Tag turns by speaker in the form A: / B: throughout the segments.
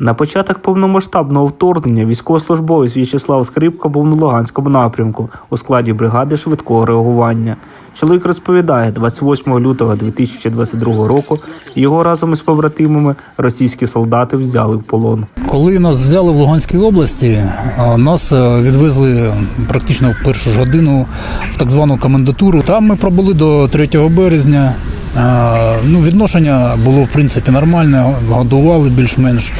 A: На початок повномасштабного вторгнення військовослужбовець В'ячеслав Скрипка був на Луганському напрямку у складі бригади швидкого реагування. Чоловік розповідає, 28 лютого 2022 року його разом із побратимами російські солдати взяли в полон.
B: Коли нас взяли в Луганській області, нас е, відвезли практично в першу ж годину в так звану комендатуру. Там ми пробули до 3 березня. Ну, відношення було в принципі нормальне, годували більш-менш.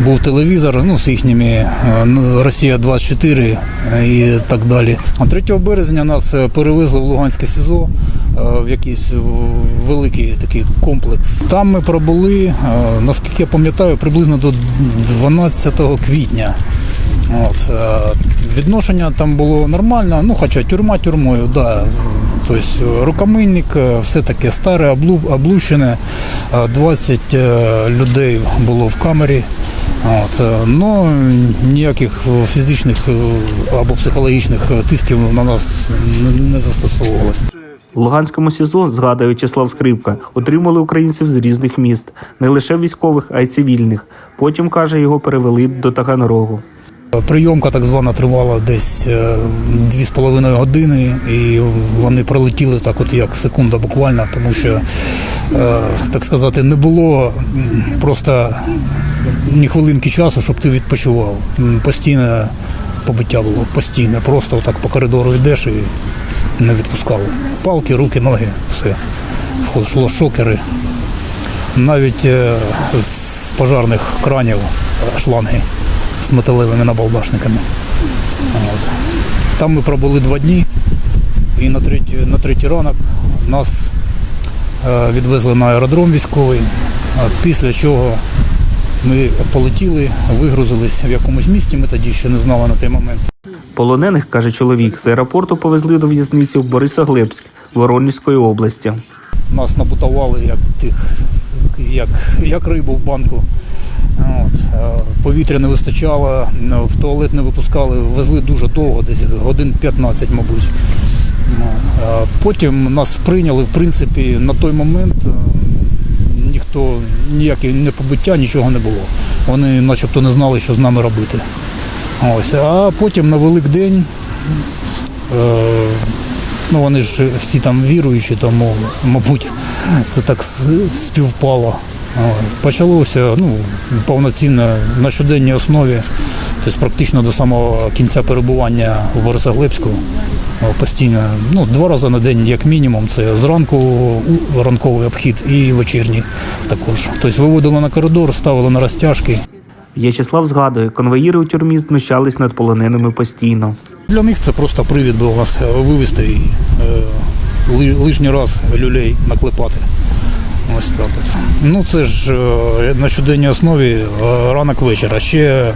B: Був телевізор, ну з їхніми е, ну, Росія 24 і так далі. А 3 березня нас е, перевезли в Луганське СІЗО е, в якийсь е, великий такий комплекс. Там ми пробули, е, наскільки я пам'ятаю, приблизно до 12 квітня. От, е, відношення там було нормально, ну хоча тюрма тюрмою, да. Тобто рукомийник, е, все таке старе, облу- облущене, Е, 20 е, людей було в камері. От, е, ну, ніяких е, фізичних е, або психологічних е, тисків на нас не- застосовувалося.
A: У Луганському СІЗО, згадує В'ячеслав Скрипка, отримали українців з різних міст, не лише військових, а й цивільних. Потім, каже, його перевели до Таганрогу.
B: Прийомка так звана тривала десь е, дві з половиною години, і вони пролетіли так, от як секунда буквально, тому що, е, так сказати, не було просто ні хвилинки часу, щоб ти відпочивав. Постійне побиття було, постійне. Просто отак по коридору йдеш і не відпускало. Палки, руки, ноги, все. Входило шокери. Навіть е, з пожарних кранів е, шланги з металевими набалдашниками. От. Там ми пробули два дні, і на третій, на третій ранок нас е, відвезли на аеродром військовий, після чого ми полетіли, вигрузились в якомусь місті, ми тоді ще не знали на той момент.
A: Полонених, каже чоловік, з аеропорту повезли до в'язниці в Борисоглебськ Воронезької області.
B: Нас набутували як тих, як, як рибу в банку. От. е, Повітря не вистачало, ну, в туалет не випускали, везли дуже довго, десь годин 15, мабуть. Ну, е, Потім нас прийняли, в принципі, на той момент е, ніхто ніяке не побиття, нічого не було. Вони начебто не знали, що з нами робити. Ось. А потім на Великдень Е, Ну, вони ж всі там віруючі, тому, мабуть, це так співпало. Почалося ну, повноцінно на щоденній основі, тобто практично до самого кінця перебування в Борисоглебську. Постійно, ну, два рази на день, як мінімум, це зранку ранковий обхід і вечірній також. Тобто виводили на коридор, ставили на розтяжки.
A: В'ячеслав згадує, конвоїри у тюрмі знущались над полоненими постійно.
B: Для них це просто привід був нас е, вивезти і е, лишній раз люлей наклепати. Ось так. Ну це ж е, на щоденній основі е, ранок вечора. Ще е,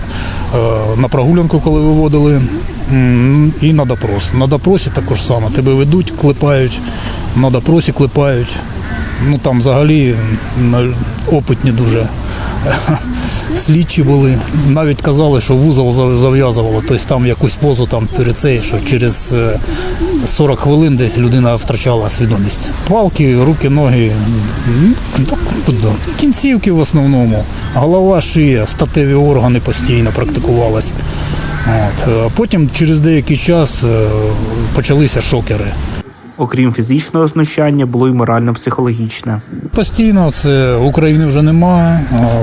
B: на прогулянку, коли виводили, і на допрос. На допросі також саме. Тебе ведуть, клепають, на допросі клепають. Ну там взагалі опитні дуже слідчі були. Навіть казали, що вузол зав- зав'язувало, тобто там якусь позу там перед цей, що через е, 40 хвилин десь людина втрачала свідомість. Палки, руки, ноги, так? Кінцівки в основному, голова, шия, статеві органи постійно практикувалися. Е, Потім через деякий час е, почалися шокери.
A: Окрім фізичного знущання, було й морально-психологічне.
B: Постійно це України вже немає,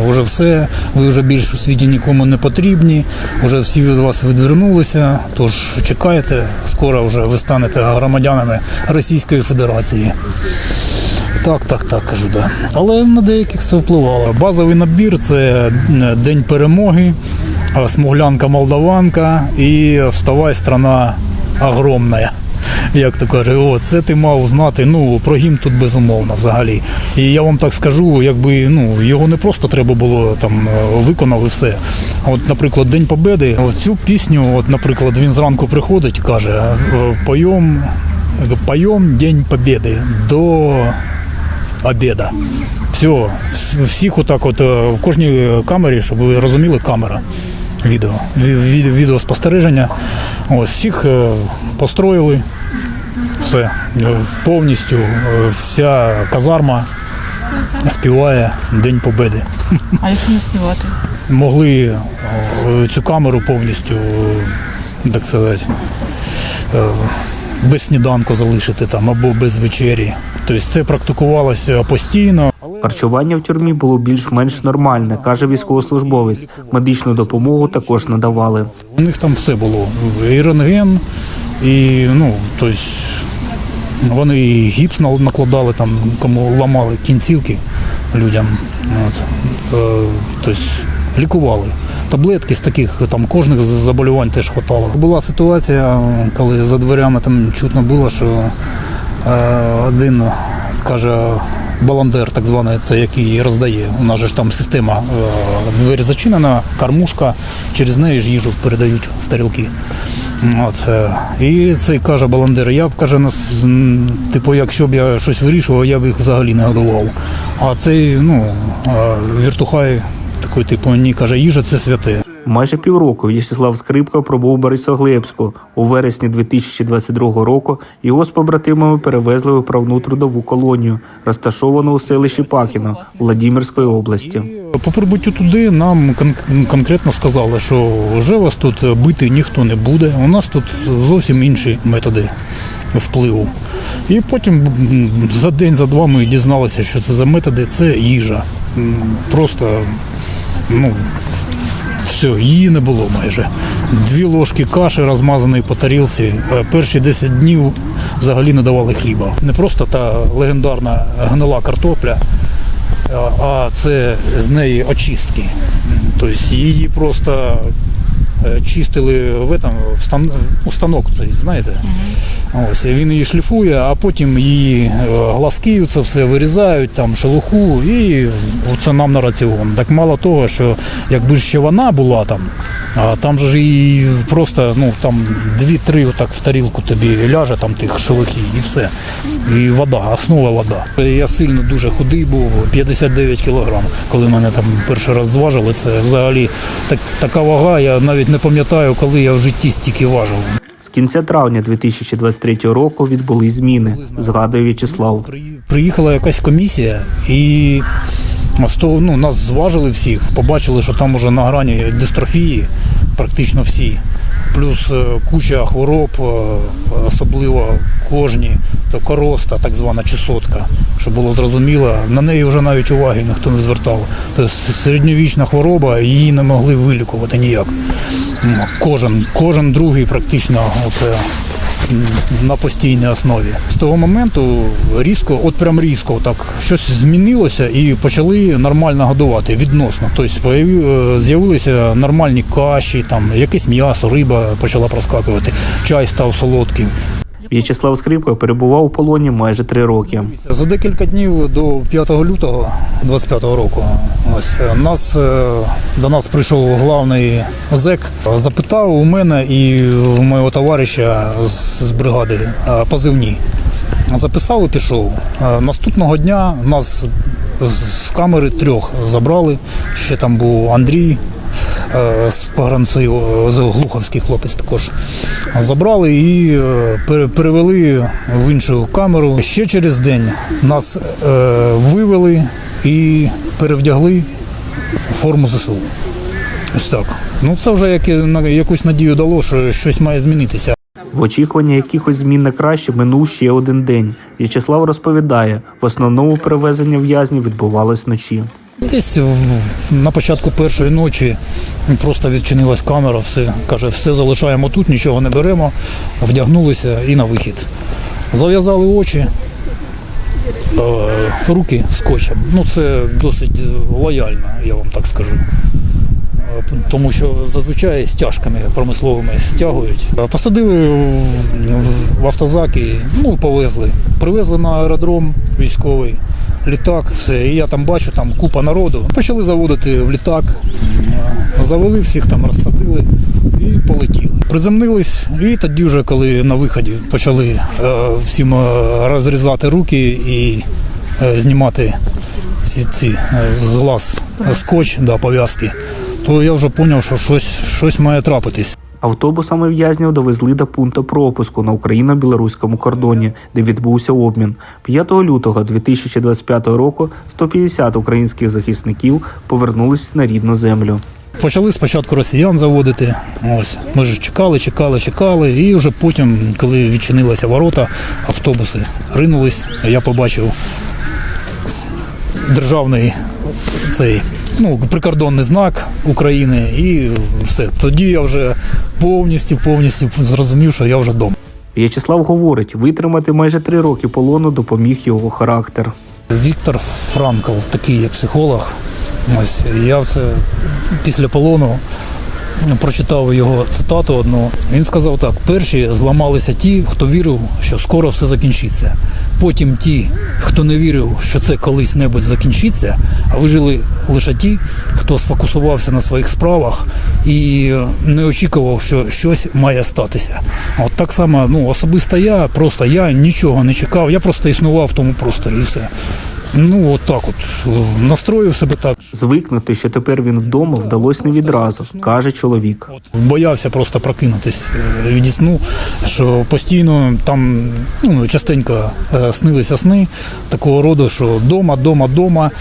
B: вже все. Ви вже більш у світі нікому не потрібні. Вже всі від вас відвернулися. Тож чекайте, скоро вже ви станете громадянами Російської Федерації. Так, так, так, кажу, да. Але на деяких це впливало. Базовий набір це е, День перемоги, смуглянка молдаванка і вставай, страна огромна. Як то каже, о, це ти мав знати. Ну про гімн тут безумовно взагалі. І я вам так скажу, якби ну його не просто треба було там е, виконав все. От, наприклад, День Победи, цю пісню, от, наприклад, він зранку приходить, каже, е, поєм, поєм День Победи до обіда. Все, всіх отак, от е, в кожній камері, щоб ви розуміли, камера. Відео, Ві- ві- відеоспостереження. Ось всіх построїли. Все. Е, Повністю е, вся казарма співає День Победи.
C: А якщо не співати?
B: могли е, цю камеру повністю, так сказати, без сніданку залишити там або без вечері. Тобто це практикувалося постійно.
A: Харчування в тюрмі було більш-менш нормальне, каже військовослужбовець. Медичну допомогу також надавали.
B: У них там все було. І рентген, і ну, тобто вони гіпс накладали, там, кому ламали кінцівки людям. От. Тобто лікували. Таблетки з таких там кожних заболівань теж хватало. Була ситуація, коли за дверями там чутно було, що е, один каже. Баландер, так званий, це який роздає. У нас же ж там система е, двері зачинена, кормушка, через неї ж їжу передають в тарілки. От, е, і цей каже Баландер, я б каже, нас, типу, якщо б я щось вирішував, я б їх взагалі не годував. А цей, ну, віртухай такий, типу, ні, каже, їжа це святе.
A: Майже півроку В'ячеслав Скрипка пробув Борисоглебську. У вересні 2022 року його з побратимами перевезли в правну трудову колонію, розташовану у селищі Пахіно Владимирської області.
B: По прибуттю туди нам кон- конкретно сказали, що вже вас тут бити ніхто не буде. У нас тут зовсім інші методи впливу. І потім за день, за два ми дізналися, що це за методи. Це їжа. Просто ну, все, її не було майже. Дві ложки каші розмазаної по тарілці. Е, Перші 10 днів взагалі не давали хліба. Не просто та легендарна гнила картопля, а- це з неї очистки. Тобто її просто чистили в этом, в станок цей, знаєте. Ось, він її шліфує, а потім її е, це все вирізають, там шелуху, і це нам на раціон. Так мало того, що якби ще вона була там, а там же ж і просто ну, там дві-три отак в тарілку тобі ляже, там тих шелухів, і все. І вода, основа вода. Я сильно дуже худий був, 59 кілограм. Коли мене там перший раз зважили, це взагалі так, така вага, я навіть не пам'ятаю, коли я в житті стільки важив.
A: З кінця травня 2023 року відбулись зміни, згадує В'ячеслав.
B: Приїхала якась комісія і ну, нас зважили всіх, побачили, що там уже на грані дистрофії практично всі. Плюс е, куча хвороб, е, особливо кожні, то короста, так звана чесотка, щоб було зрозуміло. На неї вже навіть уваги ніхто не звертав. Тобто середньовічна хвороба, її не могли вилікувати ніяк. Кожен, кожен другий практично оце, м, на постійній основі. З того моменту різко, от прям різко, так щось змінилося і почали нормально годувати відносно. Тобто е, з'явилися нормальні каші, там якесь м'ясо, риба почала проскакувати, чай став солодким.
A: В'ячеслав Скрипка перебував у полоні майже три роки.
B: За декілька днів до 5 лютого 25 року ось е, нас е, до нас прийшов главний зек, запитав у мене і у моєго товариша з, бригади е, позивні. Записав і пішов. Наступного дня нас з- камери трьох забрали. Ще там був Андрій з погранців, е, з Глуховський хлопець також. Забрали і е, перевели в іншу камеру. Ще через день нас е, вивели і перевдягли форму ЗСУ. Ось так. Ну це вже як, якусь надію дало, що щось має змінитися.
A: В очікуванні якихось змін на краще минув ще один день. В'ячеслав розповідає, в основному перевезення в'язнів відбувалось вночі.
B: Десь на початку першої ночі просто відчинилась камера, все каже, все залишаємо тут, нічого не беремо, вдягнулися і на вихід. Зав'язали очі, е, руки скотчем. Ну це досить лояльно, я вам так скажу. Тому що зазвичай стяжками промисловими стягують. Посадили в- в автозаки, ну повезли. Привезли на аеродром військовий, літак, все. І я там бачу, там купа народу. Почали заводити в літак, завели всіх там, розсадили і полетіли. Приземнились, і тоді вже, коли на виході почали е, всім е, розрізати руки і е, знімати ці, ці з глаз скотч, да, пов'язки, то я вже зрозумів, що щось, щось має трапитись.
A: Автобусами в'язнів довезли до пункту пропуску на україно-білоруському кордоні, де відбувся обмін. 5 лютого 2025 року 150 українських захисників повернулись на рідну землю.
B: Почали спочатку росіян заводити. Ось ми ж чекали, чекали, чекали. І вже потім, коли відчинилися ворота, автобуси ринулись. Я побачив державний цей ну, прикордонний знак України, і все. Тоді я вже повністю, повністю зрозумів, що я вже вдома.
A: В'ячеслав говорить, витримати майже три роки полону допоміг його характер.
B: Віктор Франкл, такий є психолог. Ось я це після полону прочитав його цитату одну. Він сказав так: перші зламалися ті, хто вірив, що скоро все закінчиться. Потім ті, хто не вірив, що це колись небудь закінчиться, а вижили лише ті, хто сфокусувався на своїх справах і не очікував, що щось має статися. От так само, ну особисто я, просто я нічого не чекав, я просто існував в тому просторі і все. Ну, от так от настроїв себе так.
A: Звикнути, що тепер він вдома, вдалося не відразу, каже чоловік.
B: Боявся просто прокинутись е, від сну, що постійно там ну, частенько е, снилися сни такого роду, що дома, дома, дома.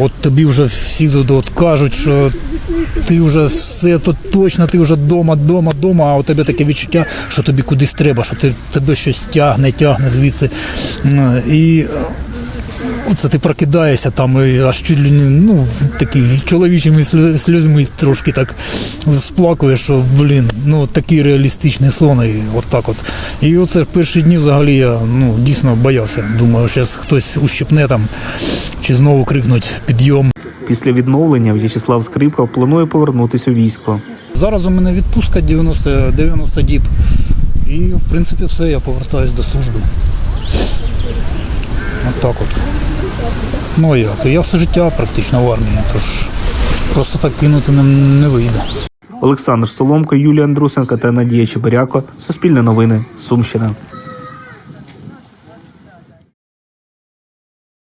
B: От тобі вже всі тут от кажуть, що ти вже все тут точно, ти вже дома, дома, дома, а у тебе таке відчуття, що тобі кудись треба, що ти, тебе щось тягне, тягне звідси. І Оце ти прокидаєшся там і аж чуть ну, такі чоловічими сльоз- сльозьми трошки так сплакуєш, що, блін, ну такий реалістичний сон, і от так от. І оце перші дні взагалі я ну, дійсно боявся. Думаю, зараз хтось ущипне там, чи знову крикнуть підйом.
A: Після відновлення В'ячеслав Скрипка планує повернутися у військо.
B: Зараз у мене відпустка 90, 90 діб. І, в принципі, все, я повертаюсь до служби. От так от. Ну як? Я все життя практично в армії, тож просто так кинути не, не вийде.
A: Олександр Соломко, Юлія Андрусенко та Надія Чебиряко. Суспільне новини. Сумщина.